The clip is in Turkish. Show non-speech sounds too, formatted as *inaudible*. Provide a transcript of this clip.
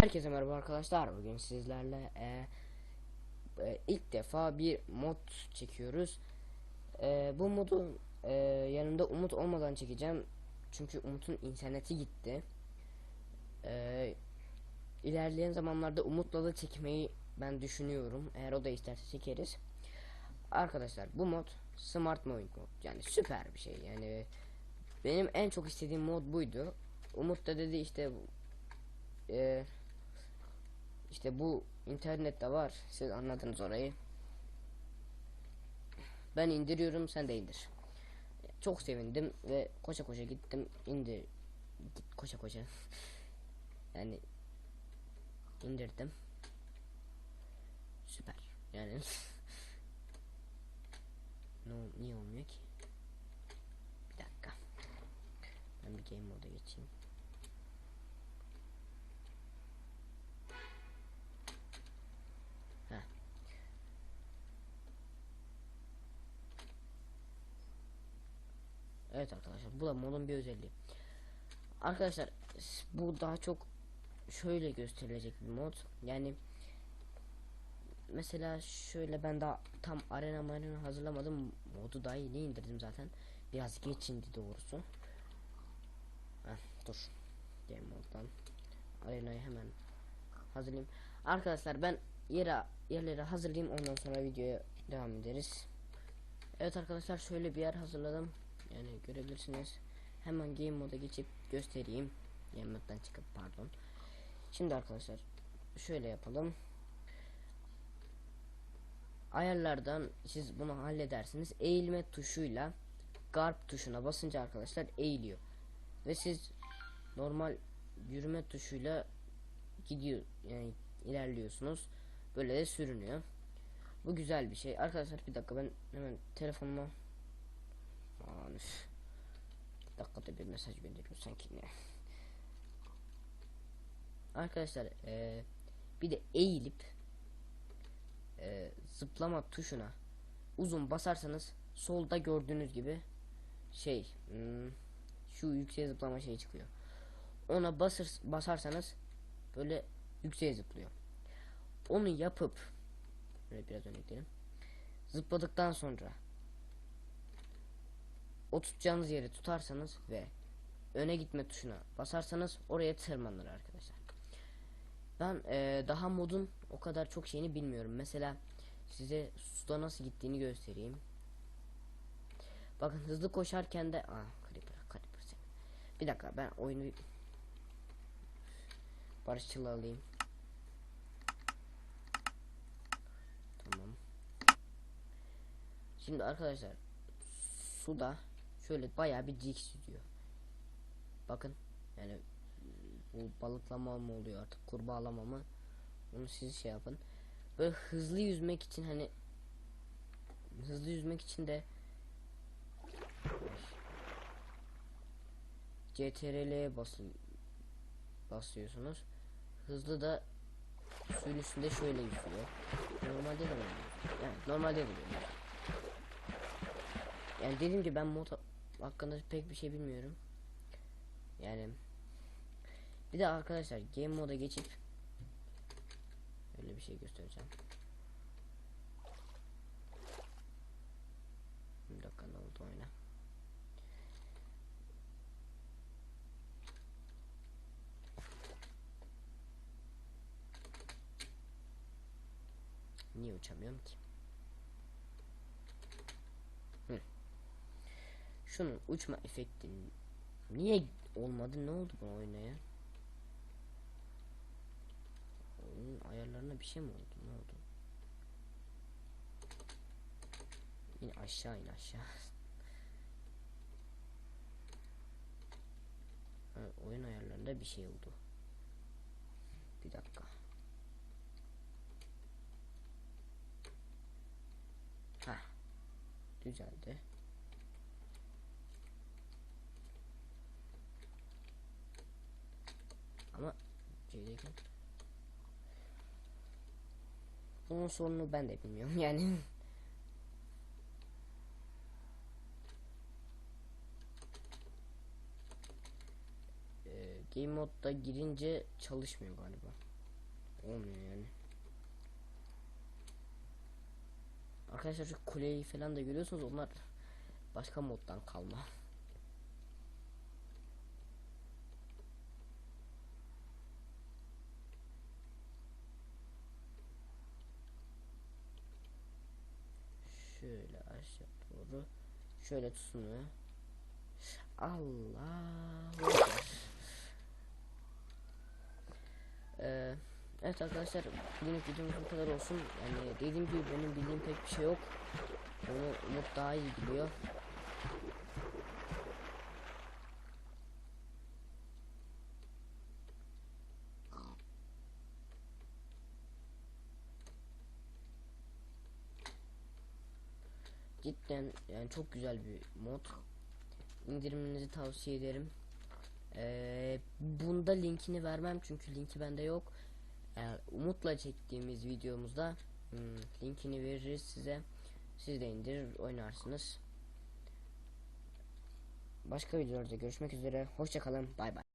Herkese merhaba arkadaşlar. Bugün sizlerle e, e, ilk defa bir mod çekiyoruz. E, bu modu e, yanımda Umut olmadan çekeceğim. Çünkü Umut'un interneti gitti. E, ilerleyen zamanlarda Umut'la da çekmeyi ben düşünüyorum. Eğer o da isterse çekeriz. Arkadaşlar bu mod Smart Moving mod. Yani süper bir şey. Yani benim en çok istediğim mod buydu. Umut da dedi işte e, işte bu internette var. Siz anladınız orayı. Ben indiriyorum sen de indir. Çok sevindim ve koşa koşa gittim indir git koşa koşa. *laughs* yani indirdim. Yani no, niye olmuyor ki? Bir dakika. Ben bir game moda geçeyim. Evet arkadaşlar bu da modun bir özelliği. Arkadaşlar bu daha çok şöyle gösterilecek bir mod. Yani mesela şöyle ben daha tam arena marina hazırlamadım. Modu daha yeni indirdim zaten. Biraz geç indi doğrusu. Heh, dur. Game moddan arenayı hemen hazırlayayım. Arkadaşlar ben yere yerleri hazırlayayım ondan sonra videoya devam ederiz. Evet arkadaşlar şöyle bir yer hazırladım. Yani görebilirsiniz. Hemen game moda geçip göstereyim. Game moddan çıkıp pardon. Şimdi arkadaşlar şöyle yapalım. Ayarlardan siz bunu halledersiniz. Eğilme tuşuyla garp tuşuna basınca arkadaşlar eğiliyor. Ve siz normal yürüme tuşuyla gidiyor yani ilerliyorsunuz. Böyle de sürünüyor. Bu güzel bir şey. Arkadaşlar bir dakika ben hemen telefonuma Aman üf. Dakikada bir mesaj gönderiyor sanki ne. Arkadaşlar eee, bir de eğilip eee, zıplama tuşuna uzun basarsanız solda gördüğünüz gibi şey hmm, şu yükseğe zıplama şey çıkıyor. Ona basır, basarsanız böyle yükseğe zıplıyor. Onu yapıp böyle biraz örnekleyelim. Zıpladıktan sonra o tutacağınız yeri tutarsanız ve öne gitme tuşuna basarsanız oraya tırmanır arkadaşlar. Ben eee, daha modun o kadar çok şeyini bilmiyorum. Mesela size suda nasıl gittiğini göstereyim. Bakın hızlı koşarken de ah creeper creeper sen. Bir dakika ben oyunu barışçılı alayım. Tamam. Şimdi arkadaşlar suda şöyle bayağı bir dik süzüyor. Bakın yani bu balıklama mı oluyor artık kurbağalama mı onu siz şey yapın. Böyle hızlı yüzmek için hani hızlı yüzmek için de CTRL'ye basın basıyorsunuz. Hızlı da suyun üstünde şöyle yüzüyor. Normalde de böyle. Yani normalde de böyle. Yani dediğim gibi ben mod hakkında pek bir şey bilmiyorum. Yani bir de arkadaşlar game moda geçip öyle bir şey göstereceğim. Bir dakika ne oldu oyna. Niye uçamıyorum ki? Şunun uçma efekti niye olmadı? Ne oldu bu oyuna ya? Oyunun ayarlarına bir şey mi oldu? Ne oldu? İn aşağı in aşağı. *laughs* Oyun ayarlarında bir şey oldu. Bir dakika. Ha. Düzeldi. Ama şeydeyken bunun sonunu ben de bilmiyorum *laughs* yani. Ee, game modda girince çalışmıyor galiba. Olmuyor yani. Arkadaşlar şu kuleyi falan da görüyorsunuz onlar başka moddan kalma. *laughs* Şöyle tutunuyor. Allah. Ee, evet arkadaşlar bugünlük videomuz bu kadar olsun. Yani dediğim gibi benim bildiğim pek bir şey yok. Onu Umut daha iyi biliyor. Cidden yani çok güzel bir mod. İndiriminizi tavsiye ederim. Ee, bunda linkini vermem çünkü linki bende yok. Ee, Umut'la çektiğimiz videomuzda hmm, linkini veririz size. Siz de indirir oynarsınız. Başka videolarda görüşmek üzere. Hoşçakalın. Bay bay.